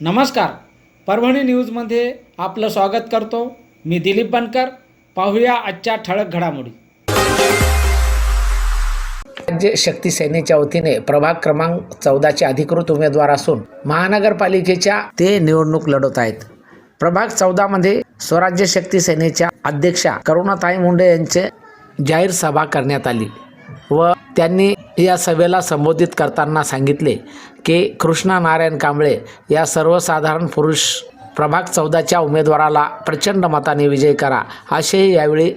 नमस्कार. परभणी न्यूजमध्ये आपलं स्वागत करतो. मी दिलीप बनकर. पाहूया आजच्या ठळक घडामोडी. राज्य शक्ती सेनेच्या वतीने प्रभाग क्रमांक चौदाचे अधिकृत उमेदवार असून महानगरपालिकेच्या ते निवडणूक लढवत आहेत. प्रभाग चौदामध्ये स्वराज्य शक्ती सेनेच्या अध्यक्षा करुणाताई मुंडे यांचे जाहीर सभा करण्यात आली. व त्यांनी या सभेला संबोधित करताना सांगितले की कृष्णा नारायण कांबळे या सर्वसाधारण पुरुष प्रभाग चौदाच्या उमेदवाराला प्रचंड मताने विजय करा असेही यावेळी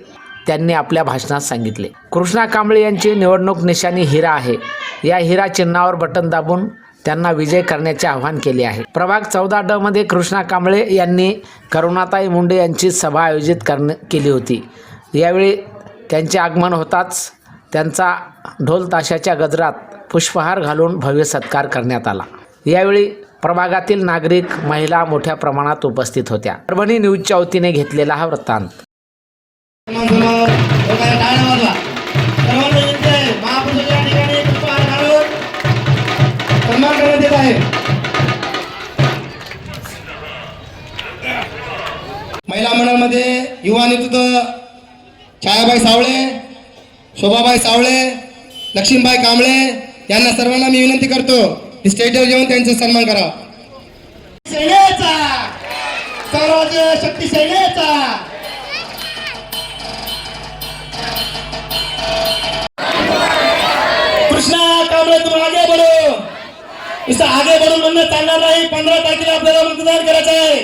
त्यांनी आपल्या भाषणात सांगितले. कृष्णा कांबळे यांची निवडणूक निशाणी हिरा आहे. या हिरा चिन्हावर बटन दाबून त्यांना विजय करण्याचे आवाहन केले आहे. प्रभाग चौदा ड मध्ये कृष्णा कांबळे यांनी करुणाताई मुंडे यांची सभा आयोजित करणे केली होती. यावेळी त्यांचे आगमन होताच त्यांचा ढोल ताशाच्या गजरात पुष्पहार घालून भव्य सत्कार करण्यात आला. यावेळी प्रभागातील नागरिक महिला मोठ्या प्रमाणात उपस्थित होत्या. परभणी न्यूजच्या वतीने घेतलेला हा वृत्तांत. महिला मंडळामध्ये युवा नेतृत्व छायाबाई सावळे शोभाबाई सावळे लक्ष्मीबाई कांबळे यांना सर्वांना मी विनंती करतो की स्टेजवर येऊन त्यांचा सन्मान करा. सेनेचा स्वराज्य शक्ती सेनेचा कृष्णा कांबळे तुम्ही आगे बढ़ो. इसं आगे बोलून म्हणणं चालणार नाही. पंधरा तारखेला आपल्याला मतदान करायचं आहे.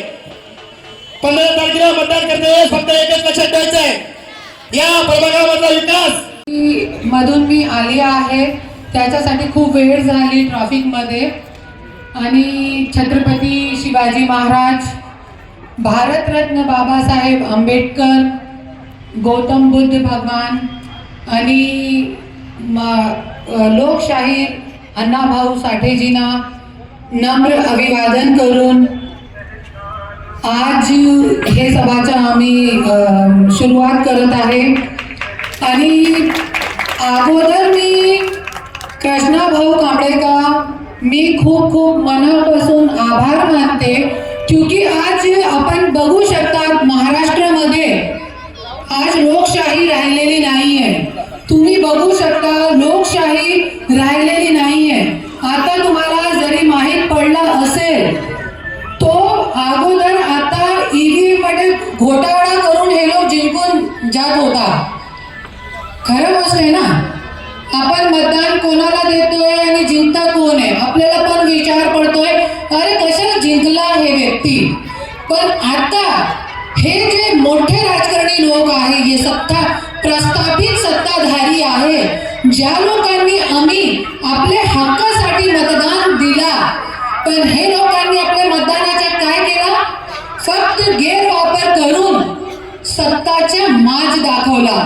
पंधरा तारखेला मतदान करते फक्त एकच लक्षात ठेवायचं आहे. या प्रभागामधला विकास मधून मी आली आहे. त्याच्यासाठी खूप वेळ झाली ट्रॅफिकमध्ये. आणि छत्रपती शिवाजी महाराज भारतरत्न बाबासाहेब आंबेडकर गौतम बुद्ध भगवान आणि म- लोकशाहीर अण्णाभाऊ साठेजींना नम्र अभिवादन करून आज हे सभाचं आम्ही सुरुवात करत आहे. आणि अगोदर मी कृष्णा भाऊ कांबळे का मी खूप खूप मनापासून आभार मानते क्योंकि आज आपण बघू शकतात महाराष्ट्रामध्ये आज लोकशाही राहिलेली नाही आहे तुम्ही बघू शकता लोकशाही राहिलेली नाही आहे आता तुम्हाला जरी माहीत पडलं असेल तो अगोदर आता ईव्हीएममध्ये घोटाळा करून हे लोक जिंकून जात होता. खरं गोष्ट आहे ना? आपण मतदान कोणाला देतोय आणि जिंकता कोण आहे? आपल्याला पण विचार पडतोय अरे कशाला जिंकला हे व्यक्ती? पण आता हे जे मोठे राजकारणी लोक आहे हे सत्ता प्रस्थापित सत्ताधारी आहे ज्या लोकांनी आम्ही आपल्या हक्कासाठी मतदान दिला पण हे लोकांनी आपल्या मतदानाचा काय केला? फक्त गैरवापर करून सत्ताचे माज दाखवला.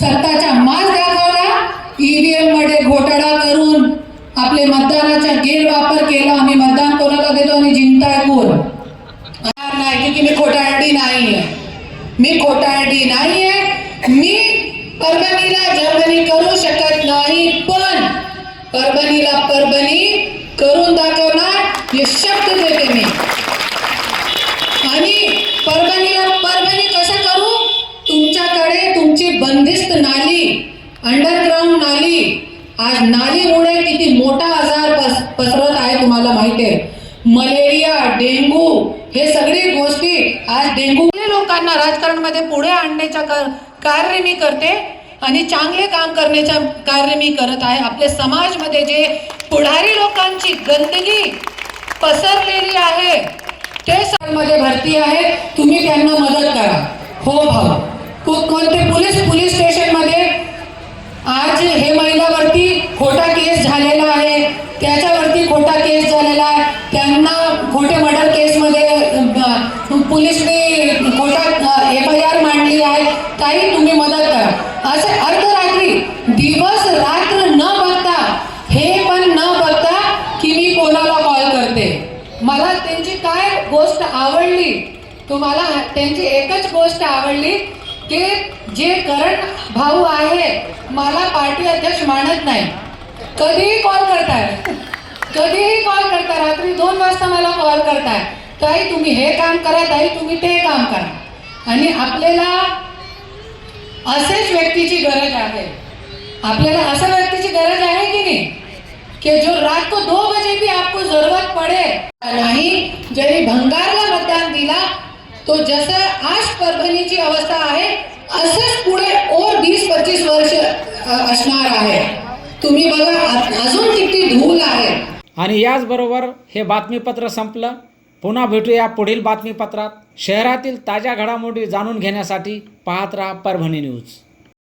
सत्ताचा माज दाखवला ईव्हीएममध्ये घोटाळा करून आपले मतदानाचा गैरवापर केला. आम्ही मतदान कोणाला देतो आणि जिंकताय कोण? नाही की मी खोटारडी नाहीये. मी खोटारडी नाहीये. मी परभणीला जर्मनी करू शकत नाही पण परभणी नाली अंडरग्राऊंड नाली. आज नालीमुळे किती मोठा आजार पस पसरत आहे तुम्हाला माहिती आहे. मलेरिया डेंगू हे सगळी गोष्टी आज डेंगू लोकांना राजकारणामध्ये पुढे आणण्याच्या कार्य मी करते आणि चांगले काम करण्याच्या कार्य मी करत आहे. आपल्या समाजमध्ये जे पुढारी लोकांची गंदगी पसरलेली आहे ते मध्ये भरती आहे. तुम्ही त्यांना मदत करा. हो भाऊ. कोणते पोलीस पोलीस स्टेशनमध्ये? आज हे महिलावरती खोटा केस झालेला आहे. त्याच्यावरती खोटा केस झालेला आहे. त्यांना खोटे मर्डर केसमध्ये अ, पोलिसने खोटा एफ आय आर मांडली आहे. काही तुम्ही मदत करा. असे अर्धरात्री दिवस रात्र न बघता हे पण न बघता की मी कोणाला कॉल करते. मला त्यांची काय गोष्ट आवडली? तुम्हाला त्यांची एकच गोष्ट आवडली की जे करण भाऊ आहे मला पार्टी अध्यक्ष मानत नाही. कधीही कॉल करताय. कधीही कॉल करता रात्री दोन वाजता मला कॉल करताय. ताई तुम्ही हे काम करा ताई तुम्ही ते काम करा. आणि आपल्याला असेच व्यक्तीची गरज आहे. आपल्याला अशा व्यक्तीची गरज आहे की नाही? कि जो रात को दो बजे भी आपको जरूरत पड़े. नाही जरी भंगारला मतदान दिला तो जसं आज परभणीची अवस्था आहे असंच पुढे और वीस पंचवीस वर्ष असणार आहे. तुम्ही बघा अजून किती धूल आहे. आणि याचबरोबर हे बातमीपत्र संपलं. पुन्हा भेटूया पुढील बातमीपत्रात. शहरातील ताज्या घडामोडी जाणून घेण्यासाठी पाहत राहा परभणी न्यूज.